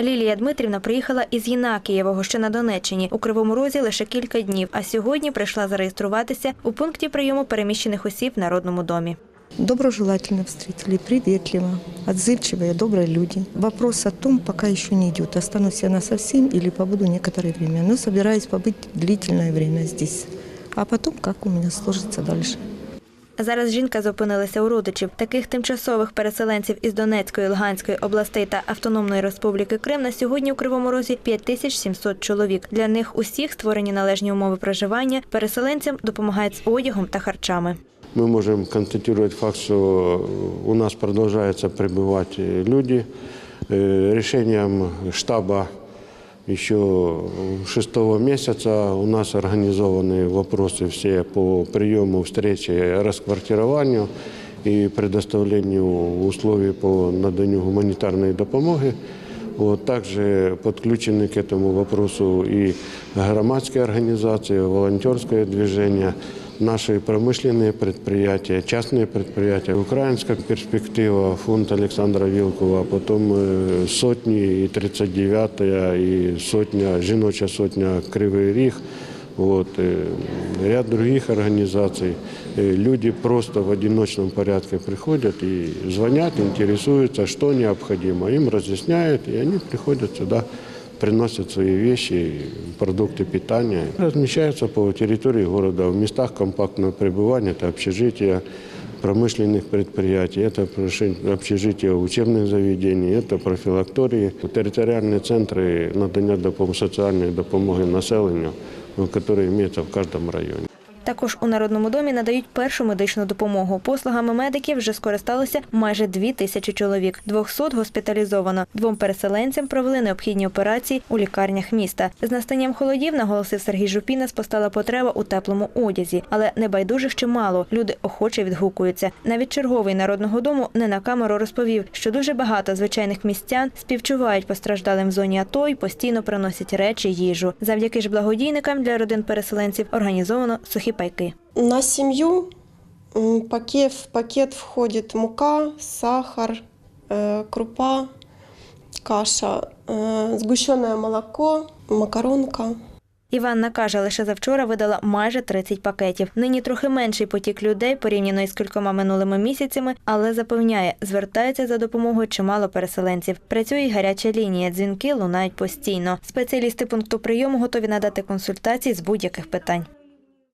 Лілія Дмитрівна приїхала із Єнакієвого, що на Донеччині. У Кривому Розі лише кілька днів, а сьогодні прийшла зареєструватися у пункті прийому переміщених осіб в Народному домі. Доброжелательно встретили, приветливо, отзывчивые, добрые люди. Вопрос о том пока еще не идет, останусь я на совсем или побуду некоторое время. Но собираюсь побыть длительное время здесь. А потом, как у меня сложится дальше. Зараз жінка зупинилася у родичів. Таких тимчасових переселенців із Донецької, Луганської областей та Автономної Республіки Крим на сьогодні у Кривому Розі 5700 чоловік. Для них усіх створені належні умови проживання. Переселенцям допомагають з одягом та харчами. Мы можем констатировать факт, что у нас продолжаются прибывать люди. Э, Решением штаба еще 6 месяца у нас организованы вопросы все по приему, встрече, расквартированию и предоставлению условий по наданию гуманитарной допомоги. Вот, также подключены к этому вопросу и громадские организации, волонтерское движение, наши промышленные предприятия, частные предприятия, украинская перспектива, фонд Александра Вилкова, потом э, сотни и 39-я, и сотня, жіноча сотня Кривий Ріг, вот, э, ряд других организаций. Э, Люди просто в одиночном порядке приходят и звонят, интересуются, что необходимо. Им разъясняют, и они приходят сюда, приносят свои вещи, продукты питания. Размещаются по территории города, в местах компактного пребывания, это общежития, промышленных предприятий, это проши- общежития учебных заведений, это профилактории, территориальные центры надання допом- соціальної допомоги населенню, ну, которые имеются в каждом районе. Також у Народному домі надають першу медичну допомогу. Послугами медиків вже скористалося майже дві тисячі чоловік. 200 госпіталізовано. Двом переселенцям провели необхідні операції у лікарнях міста. З настанням холодів, наголосив Сергій Жупінас, постала потреба у теплому одязі, але небайдужих чимало. Люди охоче відгукуються. Навіть черговий народного дому не на камеру розповів, що дуже багато звичайних містян співчувають постраждалим в зоні АТО і постійно приносять речі, їжу. Завдяки ж благодійникам для родин переселенців організовано сухі пайки. На пакет, в пакет входит мука, сахар, э, крупа, каша, э, сгущенное молоко, макаронка. Іванна каже, лише завчора видала майже 30 пакетів. Нині трохи менший потік людей порівняно із кількома минулими місяцями, але запевняє, звертаються за допомогою чимало переселенців. Працює й гаряча лінія. Дзвінки лунають постійно. Спеціалісти пункту прийому готові надати консультації з будь-яких питань.